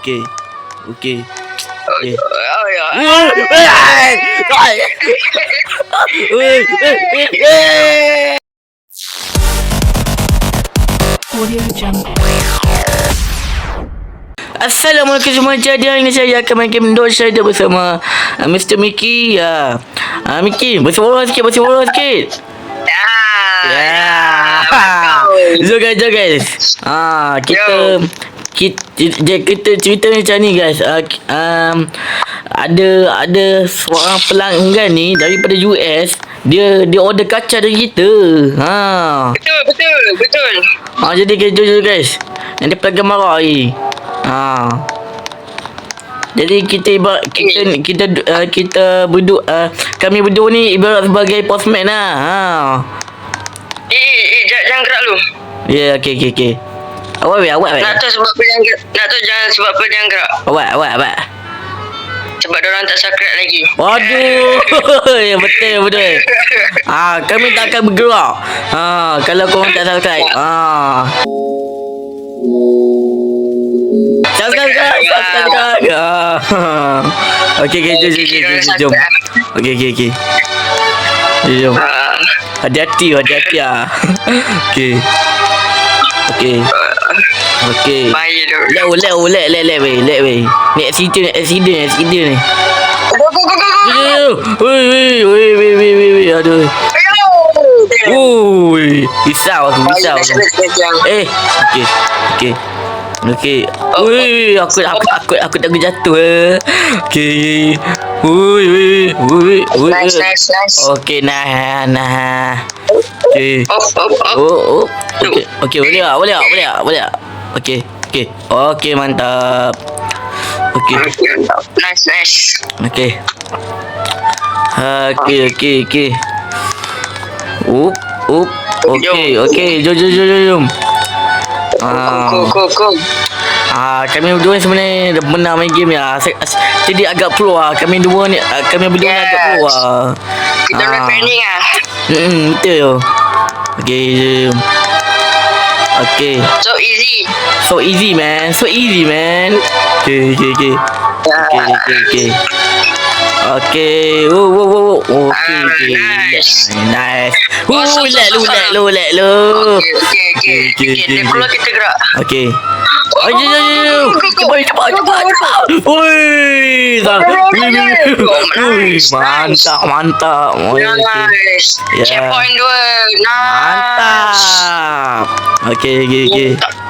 Okey. Okey. Okey. Audio Jungle. Assalamualaikum semua jadi hari ini saya akan main game Dodge Rider bersama uh, Mr. Mickey ya. Uh, Mickey, bersuara sikit, bersuara sikit. Ah, Ya. So guys, so guys. Ah, kita kita, kita cerita macam ni guys. Uh, um, ada ada seorang pelanggan ni daripada US. Dia dia order kaca dari kita. Ha. Betul, betul, betul. Ha jadi guys, jujur guys. Yang dia pelanggan marah ni. Ha. Jadi kita ibarat kita kita uh, kita berdua uh, kami berdua ni ibarat sebagai postman lah. Ha. Eh, eh, eh, jangan, jangan gerak lu. Ya, yeah, okey okey okey. Awak weh, awak weh. Nak tahu sebab apa gerak. Nak tahu jangan sebab apa jangan gerak. Awak, awak, awak. Sebab orang tak sakrat lagi. Waduh. ya betul betul. Ah, kami tak akan bergerak. Ah, kalau kau tak subscribe. Ah. Subscribe, subscribe, subscribe. Ah. Okey, okey, jom, jom, jom, jom. Okey, okey, okey. Jom. Hati-hati, hati-hati ah. Okey. Okey. Okey. Bye tu. Lew, lew, lew, lew, lew, lew, lew. Ni accident, accident, accident ni. Wei, wei, wei, wei, wei, wei, wei, aduh. Wui, risau aku, risau aku. Eh, okey, okey. Okey. Wui, aku aku aku aku tak boleh jatuh. Okey. Wui, wui, wui, wui. Nice, nice, nice. Okey, nah, nah. Okey. Oh, oh, oh. Okey, okey, boleh ah, Boleh ah, Boleh ah, Boleh ah. Okey, okey. Okey, mantap. Okey. Nice, nice. Okey. Ha, okey, okey, okey. Up, up. Okey, okey. Jom, jom, jom, jom, jom. Ah. Go, go, go. Ah, kami berdua sebenarnya pernah main game ya. Jadi agak pro lah. Kami dua ni, ah, kami berdua ni agak pro Yes. lah. Kita nak training ah. Hmm, betul. Okey, jom. Okey. So So easy man So easy man Okay Okay Okay Okay Okay Okay Okay Okay Okay oh oh. Okay Okay Okay Oh Okay Okay Okay Okay Okay Okay Okay Okay Okay Okay Okay Aje aje aje. Cepat cepat cepat cepat. Woi, dah. Woi, mantap mantap. Nice. Ya. Checkpoint dua. Nice. Mantap. Okay, okay, okay. Mantap.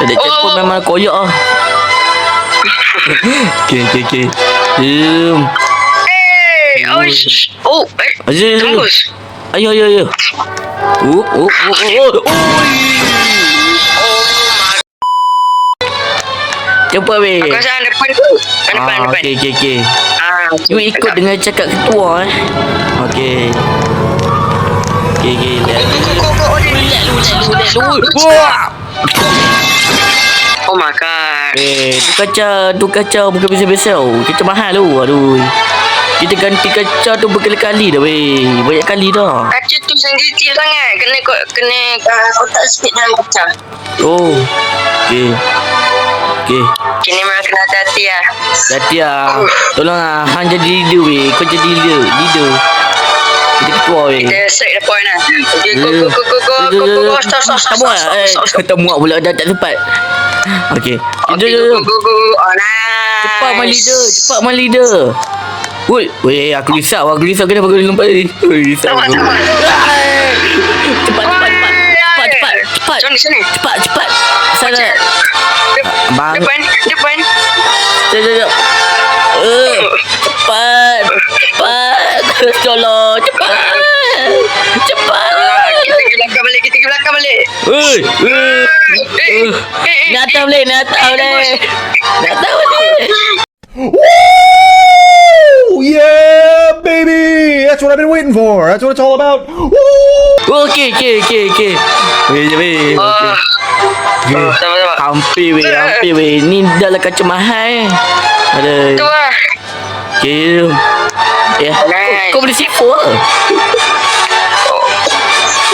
Ada chat pun Oh. memang koyak lah. Okey, okey, okey. Jom. Hey, oh, sh- oh, eh, Ayo, ayo, ayo. Ayo, ayo. Oh, oh, oh, oh, oh. Cepat weh. Aku rasa depan tu. Depan, Ah, depan. okey, okey, okey. Ah, You ikut dengan cakap ketua eh. Okey. Okey, okey. Let Go, go, go, go. Oh, dia- let lu, let lu, let lu. Stop, Wah. Oh god. Eh, tu kaca, tu kaca bukan biasa-biasa tau. Kaca mahal tu. Aduh. Kita ganti kaca tu berkali-kali dah weh. Banyak kali dah. Kaca tu sensitif sangat. Kena ko- kena uh, kotak sikit dalam kaca. Oh. Okey. Okey. Kini memang kena hati-hati lah. Hati ah. Tolong ah. Han jadi leader weh. Kau jadi leader. Leader. Jadi ketua weh. Kita straight the point lah. Okay, go, go, go, go, go, go, go, go. Stop, stop, stop, Tak stop, muat. stop, Eh, stop, stop. tak muat pula. Dah tak Okey. Okay, Jom, jom, go, go, go, go. Oh, nice. Cepat my leader. Cepat my leader. Woi, woi, aku risau. Aku risau kenapa aku lompat tadi. Woi, risau. Cepat, cepat, cepat. Cepat, cepat, cepat. Di sini. Cepat, cepat. Sana. Depan, depan. Jom, jom, jom. Eh, cepat. Cepat. Tolong, cepat. belakang balik. Oi. Nyata boleh, nyata boleh. Nyata boleh. Woo! Yeah, baby! That's what I've been waiting for. That's what it's all about. Woo! Oh, okay, okay, okay, okay. Wait, wait, okay. Hampir weh, hampir weh. Ni dah lah mahal. Ada. Okay. Eh, ya. Kau boleh sipur.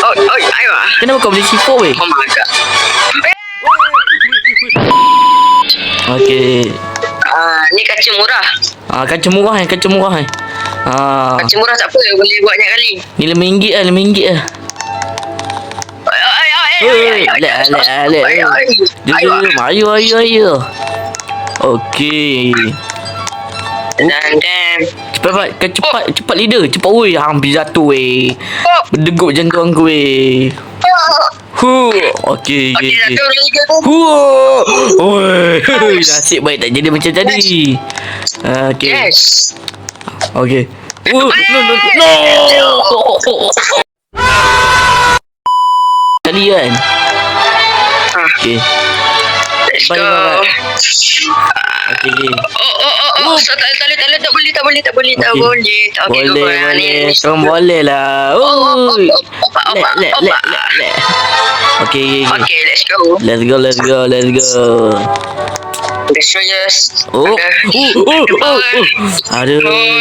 Oh, oh, ayo ah. Kenapa kau boleh sifu weh? Oh my god. Okey. Ah, ni kaca murah. Ah, kaca murah eh, kaca murah eh. Ah, Kaca murah tak apa, boleh buat banyak kali. ni RM5 lah, RM5 lah. Ay, ay, ay, ay, Eh, ay, ay, lek, ay, lek, ay, lek. ay, ay. Jom, Ayo, jom. Ayo, ayo, ayo. Okey. Dan, dan. Cepat, cepat. Kau cepat, cepat leader. Cepat, weh. Hampir jatuh, weh. Oh, Berdegup jantung aku, weh. oh. Huh. Okey, okey, Okey? Huh. Oi. Nasib baik tak jadi macam tadi. Ah, Okey. Yes. Okey. Oh, no, no, no. Kali kan? Ah, Okey. Let's Bye, go. bye, bye. Okey. Oh, oh, oh, oh. So, tak, tak, boleh, tak, boleh, tak boleh, tak boleh, tak boleh, tak Okey. boleh. Tak Boleh, go, go. Boleh. ni. Kau boleh lah. Oh, oh, Oh. oh, opak, Lek, opak, lek, lek, opak. lek, lek. Okey, okey, okey. Okay, let's go. Let's go, let's go, let's go. Destroyers. Oh, Ada. oh, oh, oh, oh. Aduh. Oh,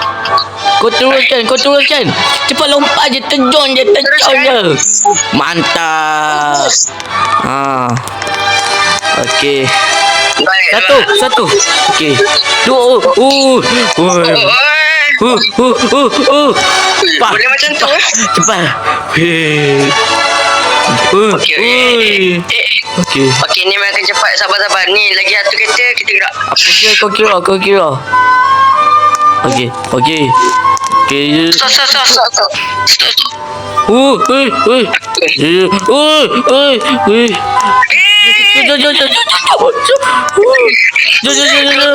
Kau teruskan, kau teruskan. Cepat lompat je, terjun je, terjun je. Mantap. Ha. Okey. Baik, Satu, satu. Okey. Dua. Oh. oh. Uh, uh, uh, uh. Cepat. Boleh macam tu, eh? Cepat. Uh, Okey, okey. ui. Eh, eh. Okey. Okey, ni makan cepat. Sabar-sabar. Ni lagi satu kereta, kita gerak. Apa kira kau kira? Kau kira? Okey, okey. Okey. Stop, stop, stop, stop, stop. Stop, stop. Uh, uh, uh. Uh, uh, uh, uh. Jom, jom, jom, jom, jom, jom, jom. Uh. Jom, jom, jom, jom, jom.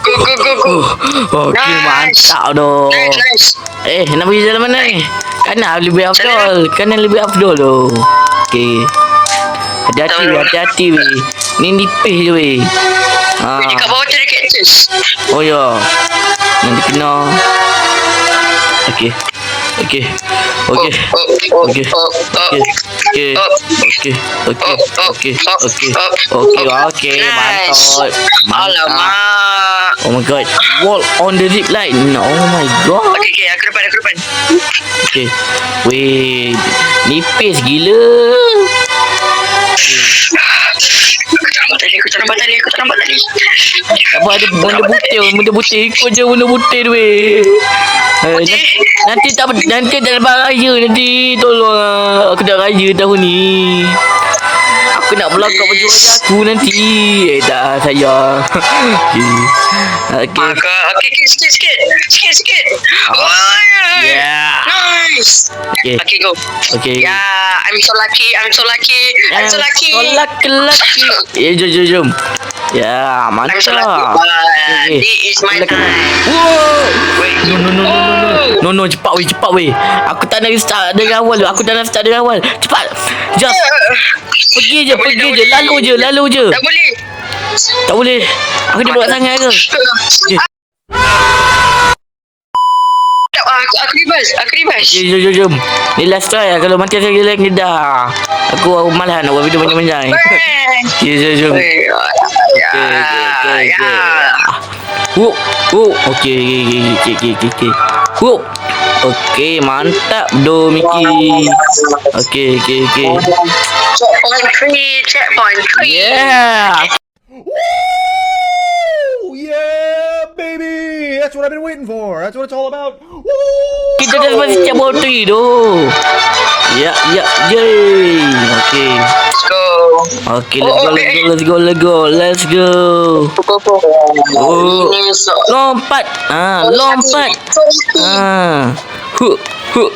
Go, go, go, go. Uh, Okey, Nice. mantap doh. Nice, nice. Eh, nak pergi jalan mana ni? Kanan lebih afdol. Kanan lebih afdol doh. Okey. Hati-hati, weh, hati-hati weh. Ni nipis je weh. Ha. Ni kat bawah tu ada cactus. Oh ya. Nanti kena. Okey. Okey. Okey. Oh, oh, Okey. oh, oh. Okey. Okey. Oh. Okey. Okey. Oh, oh, Okey. oh, Okey. oh, Okey. oh. Okey. Nice. Mantap. Mantap. Alamak. Oh my god. Wall on the zip line. Oh my god. Okey, okey. Aku depan, aku depan. Okey. Weh. Nipis gila. Apa ada benda butir, benda butir. Ikut je benda butir tu weh. Eh, nanti, nanti tak nanti tak lepas raya nanti tolong ah. Aku dah raya tahun ni. Aku nak belakang baju raya aku nanti. Eh dah sayang. Okey. Okey. Okey, sikit, sikit. Sikit, sikit. Oh. Okey. Okay, go. Okey. Yeah, I'm so lucky. I'm so lucky. I'm so lucky. So lucky, lucky. Eh, jom, jom, jom. Ya, I'm mantap. so lucky. Okey. this is my Lucky. time. Wow. Wait. No, no, no, no, no, no. No, no, cepat weh, cepat weh. Aku tak nak start dari awal. Aku tak nak start dari awal. Cepat. Just pergi je, Tak boleh, pergi tak je. boleh. Lalu je, lalu je. Tak boleh. Tak boleh. Aku dia buat sangat ke? Tak, aku, reverse. Aku reverse. Jom, jom, jom, jom. Ni last try lah. Kalau mati sekali lagi dah. Aku malas nak buat video panjang-panjang. Okey, jom, jom. Ya, okey, ya. okey. Wup, wup. Okey, okey, okey, okey, okey, okey. Wup. Okey, mantap do Miki. Okey, okey, okey. Checkpoint three, checkpoint three. Yeah. Woo! Yeah, baby! That's what I've been waiting for. That's what it's all about. Woo! Kita dah sempat setiap botol tu. Ya, ya, yay. Okay. Let's go. Okay, let's go, let's go, let's go, let's go, let's go. Oh. So. Lompat. Ah, lompat. Ah. Hu, hu.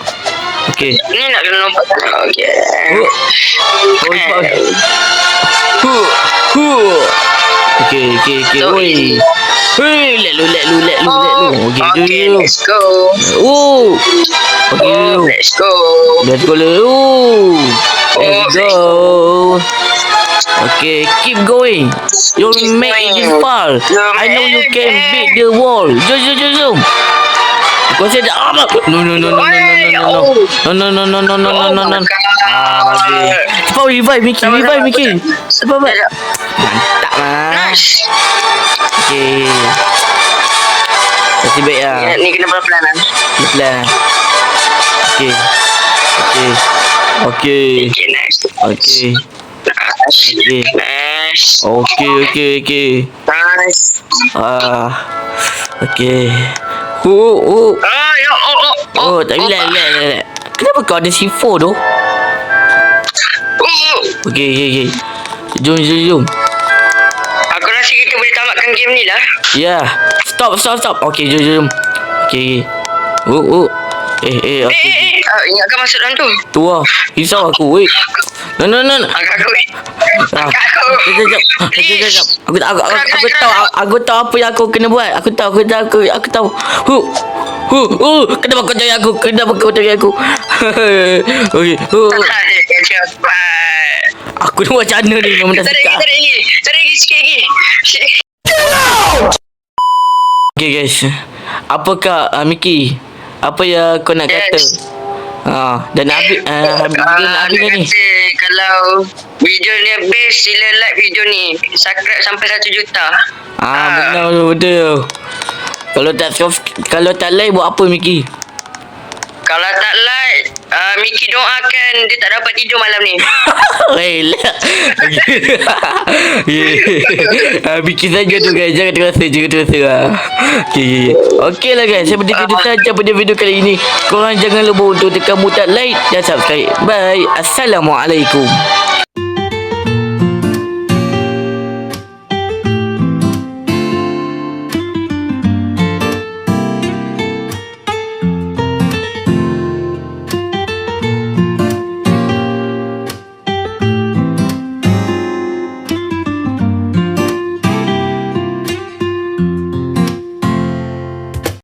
Okay. Ini nak kena lompat. Okay. Uy, pag... Hu! Hu! Okay, okay, okay. Uy! Uy! Lalo, lalo, lalo, lalo. Okay, okay lalo. let's go. Oh! Okay, lalo. Let's go. Let's go, lalo. Let's oh, go. Okay, keep going. You'll make it far. I know you can beat the wall. Zoom, zoom, zoom, zoom. Kau say that. Ah, no, no, no, no, no, no, no, no, no, no, no, no, no, no, no, no, no. Ah, bagus. Cepat revive Mickey, revive Mickey. Cepat, cepat. Mantap lah. Nice. Okay. Nasib baik lah. Ya, Ni kena pelan-pelan lah. Pelan. Okay. Okay. Okay. Okay, nice. Okay. Okay. Nice. Okay, okay, okay. Nice. Ah. Okay. Oh, oh. Oh, ya, oh, oh. Oh, tak relax, relax, relax. Kenapa kau ada C4 tu? Oh, Okay, okay, okay. Jom, jom, jom. aku rasa kita boleh tamatkan game ni lah. Ya. Yeah. Stop, stop, stop. Okay, jom, jom. Okay, okay. Oh, oh. Eh, eh, Eh, okay. eh, eh. Ah, ingatkan masuk dalam tu. Tu lah. Risau aku, wait. No, no, no, aku. Ah, aku. Sekejap, sekejap. Aku, aku, aku, aku, aku tahu, aku, aku tahu apa yang aku kena buat. Aku tahu, aku tahu, aku, aku tahu. Hu, hu, hu. Kenapa kau cari aku? Kenapa kau cari aku? okay, hu. Aku ni macam mana ni? Memang dah Tarik lagi, tarik lagi. Tarik lagi sikit lagi. Sikit. Okay, guys. Apakah, uh, Miki? Apa yang kau nak kata? Yes. Ha, dan habis, uh, habis, video nak Ah, habis dia dah ni. kata kalau video ni habis sila like video ni subscribe sampai 1 juta Ah, benar betul, betul. Kalau tak soft, kalau tak like buat apa Miki? kalau uh, Miki doakan dia tak dapat tidur malam ni yeah. Ah, Miki saja tu guys, jangan terasa, jangan terasa lah. Okay, okay. okay lah guys, seperti itu saja pada video kali ini. Korang jangan lupa untuk tekan butang like dan subscribe. Bye. Assalamualaikum.